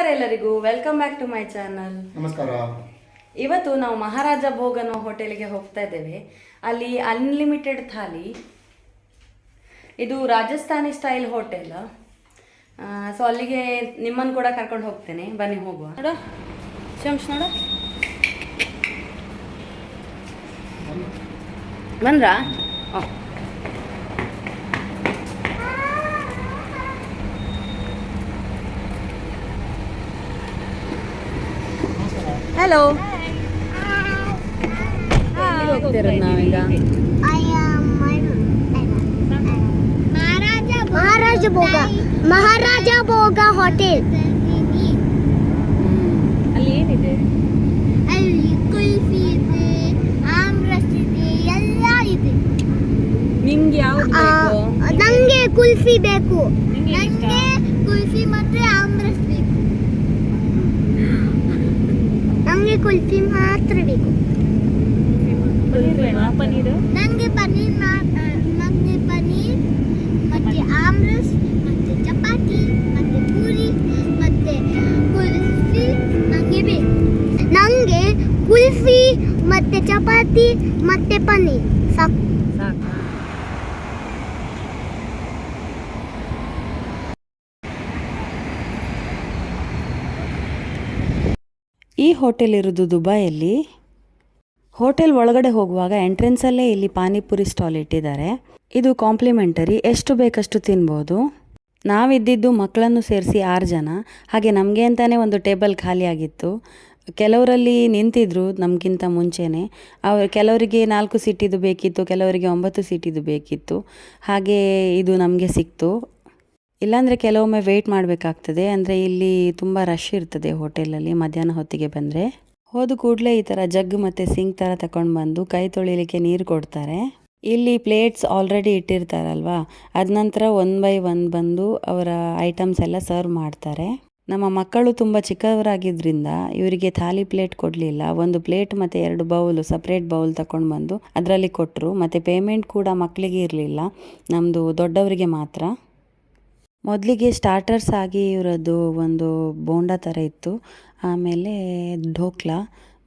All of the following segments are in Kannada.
ನಮಸ್ಕಾರ ಎಲ್ಲರಿಗೂ. Welcome back to my channel ನಮಸ್ಕಾರ. ಇವತ್ತು ನಾವು ಮಹಾರಾಜ ಭೋಗ್ ಅನ್ನೋ ಹೋಟೆಲ್ಗೆ ಹೋಗ್ತಾ ಇದ್ದೇವೆ. ಅಲ್ಲಿ ಅನ್ಲಿಮಿಟೆಡ್ ಥಾಲಿ. ಇದು ರಾಜಸ್ಥಾನಿ ಸ್ಟೈಲ್ ಹೋಟೆಲ್. ಸೊ ಅಲ್ಲಿಗೆ ನಿಮ್ಮನ್ನು ಕೂಡ ಕರ್ಕೊಂಡು ಹೋಗ್ತೇನೆ. ಬನ್ನಿ ಹೋಗುವ. ನೋಡ. ಶಂಶ್ ನೋಡ. ಬಂದ್ರಾ? ಓ ಹಲೋ ಹೋಗ್ತಿರೋದು ನಾವೀಗ ಮಹಾರಾಜ ಭೋಗ ಮಹಾರಾಜ ಭೋಗ ಹೋಟೆಲ್ ಅಲ್ಲಿ ಏನಿದೆ ಅಲ್ಲಿ ಕುಲ್ಫಿ ಇದೆ ಆಮ್ರಸ್ ಇದೆ ಎಲ್ಲ ಇದೆ ನಿಮ್ಗೆ ಯಾವ್ದು ಆ, ಬೇಕು ನಂಗೆ ಕುಲ್ಫಿ ಬೇಕು ನಂಗೆ ಕುಲ್ಫಿ ಮತ್ತೆ ಆಮ್ರಸ್ ಬೇಕು ನಂಗೆ ಕುಲ್ಫಿ ಮಾತ್ರ ಬೇಕು. ಪನ್ನೀರ್ ನಂಗೆ ಪನ್ನೀರ್ ಮಾ- ಆ, ನಂಗೆ ಪನ್ನೀರ್ ಮತ್ತೆ ಆಮ್ರಸ್ ಮತ್ತೆ ಚಪಾತಿ ಮತ್ತೆ ಪೂರಿ ಮತ್ತೆ ಕುಲ್ಫಿ ನಂಗೆ ಬೇಕು. ನಂಗೆ ಕುಲ್ಫಿ ಮತ್ತೆ ಚಪಾತಿ ಮತ್ತೆ ಪನ್ನೀರ್. ಸಾಕು. ಸಾಕು. ಈ ಹೋಟೆಲ್ ಇರೋದು ದುಬೈಯಲ್ಲಿ. ಹೋಟೆಲ್ ಒಳಗಡೆ ಹೋಗುವಾಗ ಎಂಟ್ರೆನ್ಸಲ್ಲೇ ಇಲ್ಲಿ ಪಾನಿಪುರಿ ಸ್ಟಾಲ್ ಇಟ್ಟಿದ್ದಾರೆ. ಇದು ಕಾಂಪ್ಲಿಮೆಂಟರಿ, ಎಷ್ಟು ಬೇಕಷ್ಟು ತಿನ್ಬೋದು. ನಾವಿದ್ದಿದ್ದು ಮಕ್ಕಳನ್ನು ಸೇರಿಸಿ ಆರು ಜನ. ಹಾಗೆ ನಮಗೆ ಅಂತಲೇ ಒಂದು ಟೇಬಲ್ ಖಾಲಿಯಾಗಿತ್ತು. ಕೆಲವರಲ್ಲಿ ನಿಂತಿದ್ರು ನಮಗಿಂತ ಮುಂಚೆನೇ. ಅವ್ರು ಕೆಲವರಿಗೆ ನಾಲ್ಕು ಸೀಟಿದು ಬೇಕಿತ್ತು, ಕೆಲವರಿಗೆ ಒಂಬತ್ತು ಸೀಟಿದು ಬೇಕಿತ್ತು. ಹಾಗೆ ಇದು ನಮಗೆ ಸಿಕ್ತು. ಇಲ್ಲಾಂದರೆ ಕೆಲವೊಮ್ಮೆ ವೆಯ್ಟ್ ಮಾಡಬೇಕಾಗ್ತದೆ. ಅಂದರೆ ಇಲ್ಲಿ ತುಂಬ ರಶ್ ಇರ್ತದೆ ಹೋಟೆಲಲ್ಲಿ ಮಧ್ಯಾಹ್ನ ಹೊತ್ತಿಗೆ ಬಂದರೆ. ಹೋದ ಕೂಡಲೇ ಈ ಥರ ಜಗ್ ಮತ್ತು ಸಿಂಕ್ ಥರ ತಗೊಂಡು ಬಂದು ಕೈ ತೊಳಿಲಿಕ್ಕೆ ನೀರು ಕೊಡ್ತಾರೆ. ಇಲ್ಲಿ ಪ್ಲೇಟ್ಸ್ ಆಲ್ರೆಡಿ ಇಟ್ಟಿರ್ತಾರಲ್ವಾ? ಅದ ನಂತರ ಒನ್ ಬೈ ಒನ್ ಬಂದು ಅವರ ಐಟಮ್ಸ್ ಎಲ್ಲ ಸರ್ವ್ ಮಾಡ್ತಾರೆ. ನಮ್ಮ ಮಕ್ಕಳು ತುಂಬ ಚಿಕ್ಕವರಾಗಿದ್ದರಿಂದ ಇವರಿಗೆ ಥಾಲಿ ಪ್ಲೇಟ್ ಕೊಡಲಿಲ್ಲ. ಒಂದು ಪ್ಲೇಟ್ ಮತ್ತು ಎರಡು ಬೌಲು ಸಪ್ರೇಟ್ ಬೌಲ್ ತಗೊಂಡು ಬಂದು ಅದರಲ್ಲಿ ಕೊಟ್ಟರು ಮತ್ತು ಪೇಮೆಂಟ್ ಕೂಡ ಮಕ್ಕಳಿಗೆ ಇರಲಿಲ್ಲ. ನಮ್ಮದು ದೊಡ್ಡವರಿಗೆ ಮಾತ್ರ. ಮೊದಲಿಗೆ ಸ್ಟಾರ್ಟರ್ಸ್ ಆಗಿ ಇವರದ್ದು ಒಂದು ಬೋಂಡ ಥರ ಇತ್ತು. ಆಮೇಲೆ ಢೋಕ್ಲಾ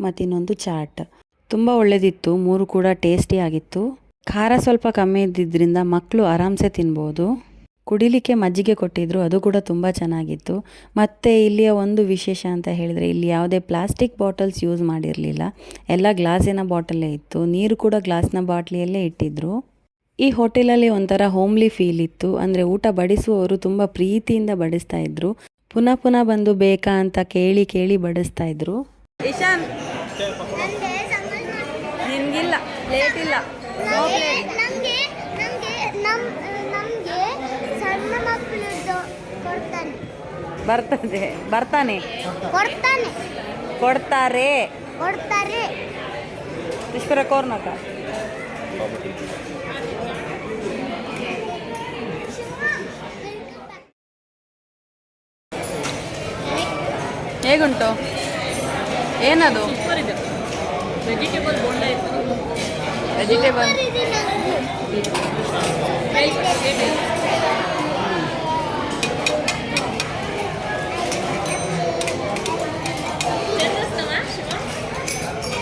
ಮತ್ತಿನ್ನೊಂದು ಚಾಟ್. ತುಂಬ ಒಳ್ಳೆದಿತ್ತು, ಮೂರು ಕೂಡ ಟೇಸ್ಟಿ ಆಗಿತ್ತು. ಖಾರ ಸ್ವಲ್ಪ ಕಮ್ಮಿ ಇದ್ದಿದ್ದರಿಂದ ಮಕ್ಕಳು ಆರಾಮ್ಸೆ ತಿನ್ಬೋದು. ಕುಡಿಲಿಕ್ಕೆ ಮಜ್ಜಿಗೆ ಕೊಟ್ಟಿದ್ರು, ಅದು ಕೂಡ ತುಂಬ ಚೆನ್ನಾಗಿತ್ತು. ಮತ್ತು ಇಲ್ಲಿಯ ಒಂದು ವಿಶೇಷ ಅಂತ ಹೇಳಿದರೆ, ಇಲ್ಲಿ ಯಾವುದೇ ಪ್ಲಾಸ್ಟಿಕ್ ಬಾಟಲ್ಸ್ ಯೂಸ್ ಮಾಡಿರಲಿಲ್ಲ. ಎಲ್ಲ ಗ್ಲಾಸಿನ ಬಾಟಲೇ ಇತ್ತು. ನೀರು ಕೂಡ ಗ್ಲಾಸ್ನ ಬಾಟ್ಲಿಯಲ್ಲೇ ಇಟ್ಟಿದ್ರು. ಈ ಹೋಟೆಲಲ್ಲಿ ಒಂಥರ ಹೋಮ್ಲಿ ಫೀಲ್ ಇತ್ತು. ಅಂದರೆ ಊಟ ಬಡಿಸುವವರು ತುಂಬ ಪ್ರೀತಿಯಿಂದ ಬಡಿಸ್ತಾ ಇದ್ರು. ಪುನಃ ಪುನಃ ಬಂದು ಬೇಕಾ ಅಂತ ಕೇಳಿ ಕೇಳಿ ಬಡಿಸ್ತಾ ಇದ್ರು. ಇಶಾನ್ ಲೇಟ್ ಇಲ್ಲ. ಬರ್ತದೆ ಬರ್ತಾನೆ. ಕೊಡ್ತಾನೆ. ಕೊಡ್ತಾರೆ. ಕೊಡ್ತಾರೆ. ಹೇಗುಂಟು? ಏನದು? ವೆಜಿಟೇಬಲ್ ವೆಜಿಟೇಬಲ್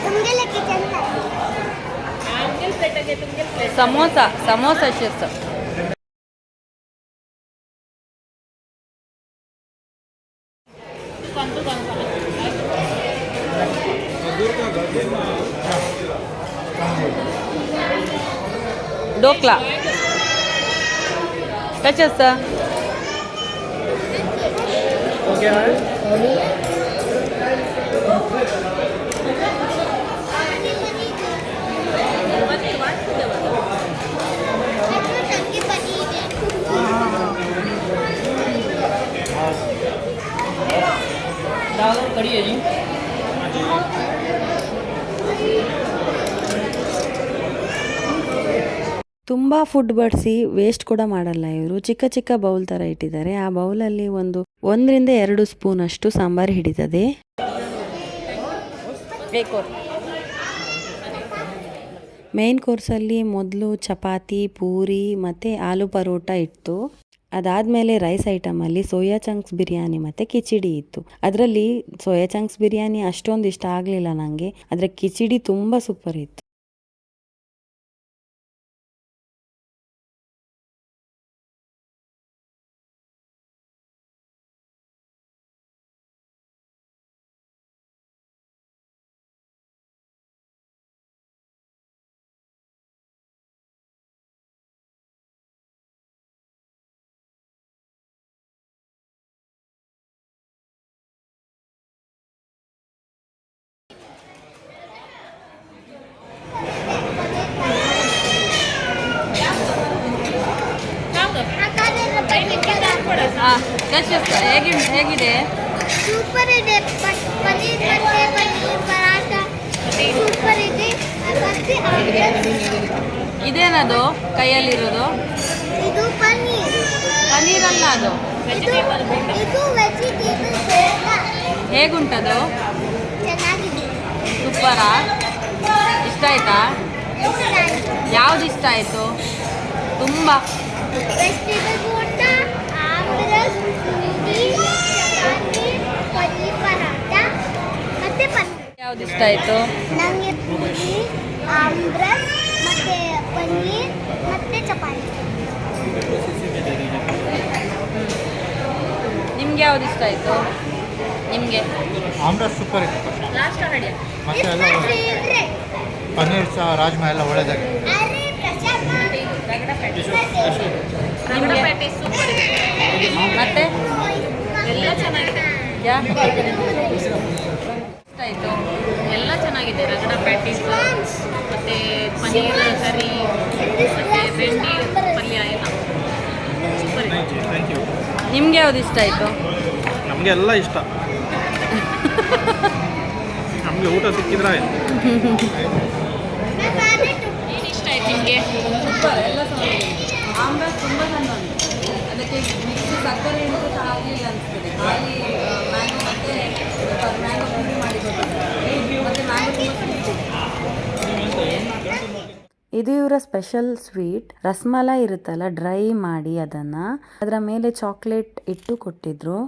तुमಗೆಲ್ಲ ಕಿಚನ್ ಸಮೋಸ 몇이었어? 5개월? दाल ತುಂಬ ಫುಡ್ ಬಡಿಸಿ ವೇಸ್ಟ್ ಕೂಡ ಮಾಡಲ್ಲ ಇವರು. ಚಿಕ್ಕ ಚಿಕ್ಕ ಬೌಲ್ ಥರ ಇಟ್ಟಿದ್ದಾರೆ. ಆ ಬೌಲಲ್ಲಿ ಒಂದು ಒಂದರಿಂದ ಎರಡು ಸ್ಪೂನ್ ಅಷ್ಟು ಸಾಂಬಾರು ಹಿಡಿತದೆ. ಮೇನ್ ಕೋರ್ಸಲ್ಲಿ ಮೊದಲು ಚಪಾತಿ ಪೂರಿ ಮತ್ತು ಆಲೂ ಪರೋಟ ಇತ್ತು. ಅದಾದಮೇಲೆ ರೈಸ್ ಐಟಮಲ್ಲಿ ಸೋಯಾ ಚಂಕ್ಸ್ ಬಿರಿಯಾನಿ ಮತ್ತು ಕಿಚಡಿ ಇತ್ತು. ಅದರಲ್ಲಿ ಸೋಯಾ ಚಂಕ್ಸ್ ಬಿರಿಯಾನಿ ಅಷ್ಟೊಂದು ಇಷ್ಟ ಆಗಲಿಲ್ಲ ನನಗೆ ಆದರೆ ಕಿಚಡಿ ತುಂಬ ಸೂಪರ್ ಇತ್ತು. ಹೇಗೆ ಹೇಗಿದೆ? ಸೂಪರ್ ಇದೆ. ಪ- ಪನ್ನೀರ್ ಮತ್ತೆ ಪನ್ನೀರ್ ಪರಾಠ ಸೂಪರ್ ಇದೆ. ಮತ್ತೆ. ಇದೇನದು? ಕೈಯಲ್ಲಿರೋದು? ಇದು ಪನ್ನೀರ್. ಪನ್ನೀರಲ್ಲ ಅದು. ಇದು ಇದು ವೆಜಿಟೇಬಲ್ ಹೇಗುಂಟದು? ಚೆನ್ನಾಗಿದೆ. ಸೂಪರಾ? ಇಷ್ಟ ಆಯ್ತು? ಯಾವ್ದು ಇಷ್ಟ ಆಯಿತು? ತುಂಬ. ಚಪಾತಿ ಪನ್ನೀರ್ ಪರಾಟ ಮತ್ತೆ ಪನ್ನೀರ್ ಯಾವ್ದು ಇಷ್ಟ ಆಯಿತು? ನನಗೆ ಪೂರಿ ಆಮ್ರಸ್ ಮತ್ತೆ ಪನ್ನೀರ್ ಮತ್ತೆ ಚಪಾತಿ. ನಿಮ್ಗೆ ಯಾವ್ದು ಇಷ್ಟ ಆಯಿತು? ನಿಮಗೆ? ಆಮ್ರಸ್ ಸೂಪರ್ ಇತ್ತು ಲಾಸ್ಟ್ ರೆಡಿ ಮತ್ತೆ ಎಲ್ಲ ಪನ್ನೀರ್ ಸಹ ರಾಜ್ಮಾ ಎಲ್ಲ ಒಳ್ಳೆದಾಗಿದೆ. ಅರೆ ಪ್ರಸಾದ ಮತ್ತೆ? ಎಲ್ಲ ಚೆನ್ನಾಗಿದೆ. ಯಾ? ಇಷ್ಟ ಆಯಿತು. ಎಲ್ಲ ಚೆನ್ನಾಗಿದೆ ರಗಡ ಪ್ಯಾಟೀಸ್ ಮತ್ತೆ ಪನ್ನೀರ್ ಕರಿ ಮತ್ತೆ ಬೆಂಡಿ ಪಲ್ಯ ಎಲ್ಲ. ಸೂಪರ್ ನಿಮ್ಗೆ ಯಾವ್ದು ಇಷ್ಟ ಆಯಿತು? ನಮಗೆಲ್ಲ ಇಷ್ಟ. ನಮಗೆ ಊಟ ಸಿಕ್ಕಿದ್ರೆ ಏನಿಷ್ಟ ಏನು ಇಷ್ಟ ಆಯ್ತು ನಿಮಗೆ? ಸೂಪರ್ ಎಲ್ಲ ಆಮ್ಲೆಟ್ ತುಂಬ ಚೆಂದ ಉಂಟು ಅದಕ್ಕೆ ಮಿಕ್ಸಿ ಸಕ್ಕರೆ ಹಿಡಿದು ಸಹ ಆಗಲಿಲ್ಲ ಅನಿಸ್ತದೆ ಖಾಲಿ ಮ್ಯಾಂಗೋ ಮತ್ತು ಮ್ಯಾಂಗೋ ಪುಡಿ ಮಾಡಿ ಮತ್ತೆ ಮ್ಯಾಂಗೋ ಇದು ಇವರ ಸ್ಪೆಷಲ್ ಸ್ವೀಟ್ ರಸ್ಮಲೈ ಇರುತ್ತಲ್ಲ ಡ್ರೈ ಮಾಡಿ ಅದನ್ನು. ಅದರ ಮೇಲೆ ಚಾಕ್ಲೇಟ್ ಇಟ್ಟು ಕೊಟ್ಟಿದ್ರು.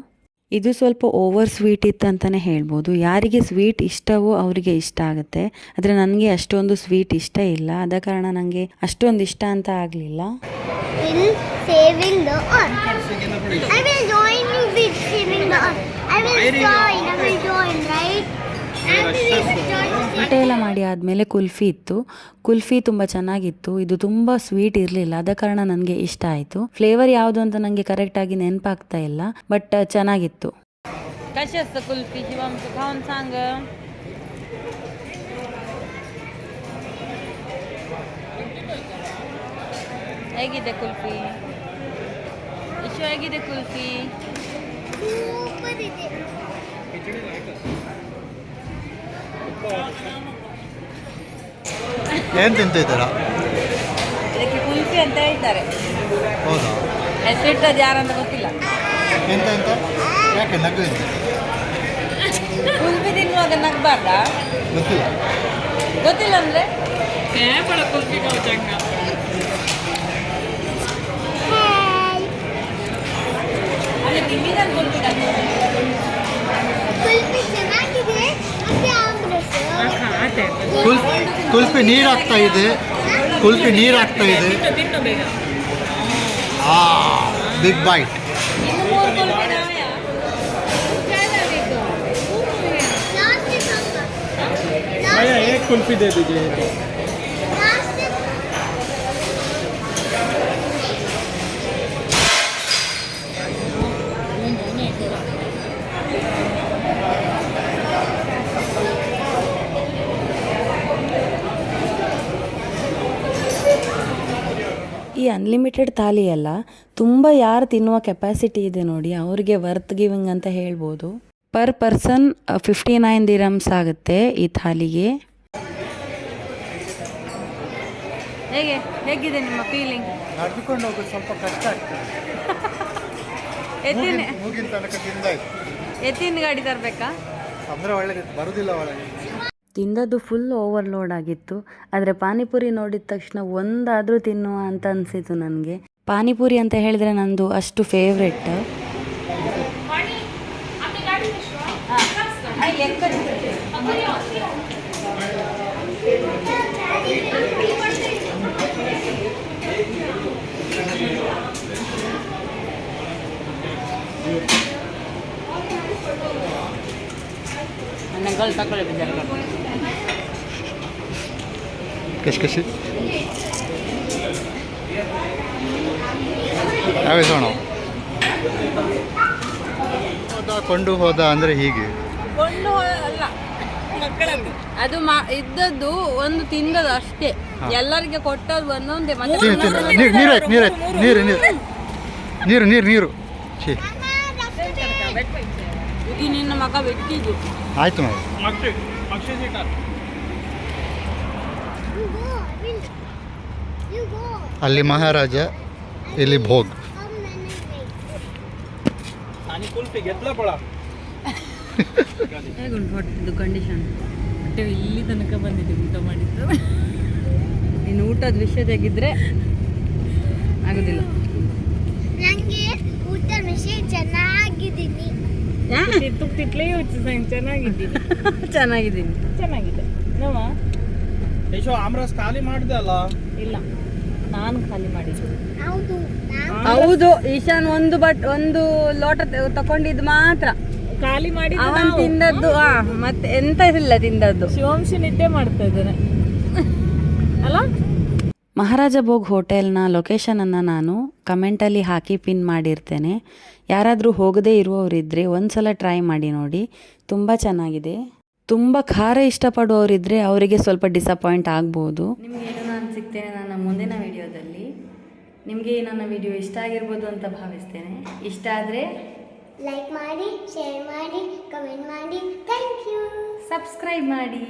ಇದು ಸ್ವಲ್ಪ ಓವರ್ ಸ್ವೀಟ್ ಇತ್ತು ಅಂತಲೇ ಹೇಳ್ಬೋದು. ಯಾರಿಗೆ ಸ್ವೀಟ್ ಇಷ್ಟವೋ ಅವರಿಗೆ ಇಷ್ಟ ಆಗುತ್ತೆ. ಆದರೆ ನನಗೆ ಅಷ್ಟೊಂದು ಸ್ವೀಟ್ ಇಷ್ಟ ಇಲ್ಲ. ಆದ ಕಾರಣ ನನಗೆ ಅಷ್ಟೊಂದು ಇಷ್ಟ ಅಂತ ಆಗಲಿಲ್ಲ. ಊಟ ಎಲ್ಲ ಮಾಡಿ ಆದಮೇಲೆ ಕುಲ್ಫಿ ಇತ್ತು. ಕುಲ್ಫಿ ತುಂಬ ಚೆನ್ನಾಗಿತ್ತು. ಇದು ತುಂಬ ಸ್ವೀಟ್ ಇರಲಿಲ್ಲ. ಆದ ಕಾರಣ ನನಗೆ ಇಷ್ಟ ಆಯಿತು. ಫ್ಲೇವರ್ ಯಾವುದು ಅಂತ ನನಗೆ ಕರೆಕ್ಟಾಗಿ ನೆನಪಾಗ್ತಾ ಇಲ್ಲ. ಬಟ್ ಚೆನ್ನಾಗಿತ್ತು. ಕುಲ್ಫಿ ಸಾಂಗ್. ಹೇಗಿದೆ ಕುಲ್ಫಿ? ಇಶು ಹೇಗಿದೆ ಕುಲ್ಫಿ? ಏನು ತಿಂತಿದ್ದೀರಾ? ಇದಕ್ಕೆ ಕುಲ್ಫಿ ಅಂತ ಹೇಳ್ತಾರೆ. ಹೌದಾ? ಹೆಸರಿಟ್ಟದ್ದು ಯಾರಂತ ಗೊತ್ತಿಲ್ಲ. ಎಂತ ಎಂತ? ಯಾಕೆ ನಗು ಎಂತ? ಕುಲ್ಫಿ ತಿನ್ನುವಾಗ ನಗ್ಬಾರ್ದಾ? ಗೊತ್ತಿಲ್ಲ. ಗೊತ್ತಿಲ್ಲ ಅಂದ್ರೆ? ಅಲ್ಲಿ ತಿಂದಿದ್ದಾನೆ ಕುಲ್ಫಿ. ಆಮ್ಲೆಟ್ ಕುಲ್ ಕುಲ್ಫಿ ನೀರು ಆಗ್ತಾ ಇದೆ ಕುಲ್ಫಿ ನೀರು ಆಗ್ತಾ ಇದೆ ತಿನ್ನು ಬೇಗ ಆ ಬಿಗ್ ಬೈಟ್ ಇನ್ನು ಮೂರು ಕುಲ್ಫಿ ನಾವೆಯಾ लास्ट खाऊंगा भैया एक कुल्फी दे दीजिए ಈ ಅನ್ಲಿಮಿಟೆಡ್ ಥಾಲಿ ಎಲ್ಲ ತುಂಬ ಯಾರು ತಿನ್ನುವ ಕೆಪಾಸಿಟಿ ಇದೆ ನೋಡಿ ಅವರಿಗೆ ವರ್ತ್ ಗಿವಿಂಗ್ ಅಂತ ಹೇಳ್ಬೋದು. Per person fifty nine dirhams ಆಗುತ್ತೆ ಈ ಥಾಲಿಗೆ. ಹೇಗೆ ಹೇಗಿದೆ ನಿಮ್ಮ ಫೀಲಿಂಗ್ ನಡೆದುಕೊಂಡು ಹೋಗೋದು ಸ್ವಲ್ಪ ಕಷ್ಟ ಆಗ್ತದೆ. ಎತ್ತಿನ ಮೂಗಿನ ತನಕ ತಿಂದಾಯ್ತು. ಎತ್ತಿನ ಗಾಡಿ ತರಬೇಕಾ? ಅಂದ್ರೆ ಒಳ್ಳೆ ಬರುದಿಲ್ಲ ಒಳಗೆ. ತಿಂದದ್ದು ಫುಲ್ ಓವರ್ಲೋಡ್ ಆಗಿತ್ತು. ಆದರೆ ಪಾನಿಪುರಿ ನೋಡಿದ ತಕ್ಷಣ ಒಂದಾದರೂ ತಿನ್ನುವ ಅಂತ ಅನಿಸಿತು ನನಗೆ. ಪಾನಿಪುರಿ ಅಂತ ಹೇಳಿದರೆ ನಂದು ಅಷ್ಟು ಫೇವ್ರೆಟ್ ತಗೊಳ್ಳಿ ಬಿದ್ದಾರ ಕಶ್. ಕಶಿ ಯಾವೇಸೋಣ ಹೋದ ಕೊಂಡು ಹೋದ ಅಂದರೆ ಹೀಗೆ. ಕೊಂಡು ಅಲ್ಲ ಮಕ್ಕಳದ್ದು ಅದು ಮಾ ಇದ್ದದ್ದು ಒಂದು ತಿಂದದ್ದು ಅಷ್ಟೇ. ಎಲ್ಲರಿಗೆ ಕೊಟ್ಟದ್ದು ಒಂದೊಂದೇ ನೀರು ನೀರು ನೀರು ನೀರು ನೀರು. ನೀರು ಛೀ. ಇದು ನಿನ್ನ ಮಗ ಬೆಟ್ಟಿದ್ದು. ಆಯ್ತು ಮಾಡಿ ಅಲ್ಲಿ ಮಹಾರಾಜ ಇಲ್ಲಿ ಭೋಗ್. ಹೇಗುಂಟು ಕಂಡೀಷನ್ ಹೊಟ್ಟೆ ಇಲ್ಲಿ ತನಕ ಬಂದಿದೆ ಊಟ ಮಾಡಿದ್ದು. ಇನ್ನು ಊಟದ ವಿಷಯ ತೆಗಿದ್ರೆ ಆಗೋದಿಲ್ಲ. ನನಗೆ ಊಟದ ವಿಷಯ ಚೆನ್ನಾಗಿದ್ದೀನಿ. ತುಪ್ಪಿಟ್ಲೇ ಯೋಚಿಸ್ದಂಗೆ ಚೆನ್ನಾಗಿದ್ದೀನಿ. ಚೆನ್ನಾಗಿದ್ದೀನಿ. ಚೆನ್ನಾಗಿದೆ. ನಮ್ಮ ಯಶೋ ಆಮ್ರಸ್ ಖಾಲಿ ಮಾಡಿದೆ ಇಲ್ಲ. ನಾನು ಖಾಲಿ ಮಾಡಿದ್ದು. ಹೌದು ನಾನು ಹೌದು ಈಶಾನ್ ಒಂದು ಬಟ್ ಒಂದು ಲೋಟ ತಕೊಂಡಿದ್ ಮಾತ್ರ. ಖಾಲಿ ಮಾಡಿ ಅವನ್ ತಿಂದದ್ದು ಆ ಮತ್ತೆ ಎಂತ ಇಲ್ಲ ತಿಂದದ್ದು. ಶಿವಂಶಿ ನಿದ್ದೆ ಮಾಡ್ತಾ ಇದ್ದಾನೆ. ಅಲ್ಲ ಮಹಾರಾಜ ಭೋಗ್ ಹೋಟೆಲ್ನ ಲೊಕೇಶನನ್ನು ನಾನು ಕಮೆಂಟಲ್ಲಿ ಹಾಕಿ ಪಿನ್ ಮಾಡಿರ್ತೇನೆ. ಯಾರಾದರೂ ಹೋಗದೇ ಇರುವವರಿದ್ದರೆ ಒಂದು ಸಲ ಟ್ರೈ ಮಾಡಿ ನೋಡಿ. ತುಂಬ ಚೆನ್ನಾಗಿದೆ. ತುಂಬ ಖಾರ ಇಷ್ಟಪಡುವವರಿದ್ದರೆ ಅವರಿಗೆ ಸ್ವಲ್ಪ ಡಿಸಪಾಯಿಂಟ್ ಆಗ್ಬೋದು. ನಿಮಗೆ ಏನು ನಾನು ಸಿಗ್ತೇನೆ ನನ್ನ ಮುಂದಿನ ವಿಡಿಯೋದಲ್ಲಿ. ನಿಮಗೆ ನನ್ನ ವಿಡಿಯೋ ಇಷ್ಟ ಆಗಿರ್ಬೋದು ಅಂತ ಭಾವಿಸ್ತೇನೆ. ಇಷ್ಟ ಆದರೆ ಲೈಕ್ ಮಾಡಿ ಶೇರ್ ಮಾಡಿ ಕಮೆಂಟ್ ಮಾಡಿ. ಥ್ಯಾಂಕ್ ಯು ಸಬ್ಸ್ಕ್ರೈಬ್ ಮಾಡಿ.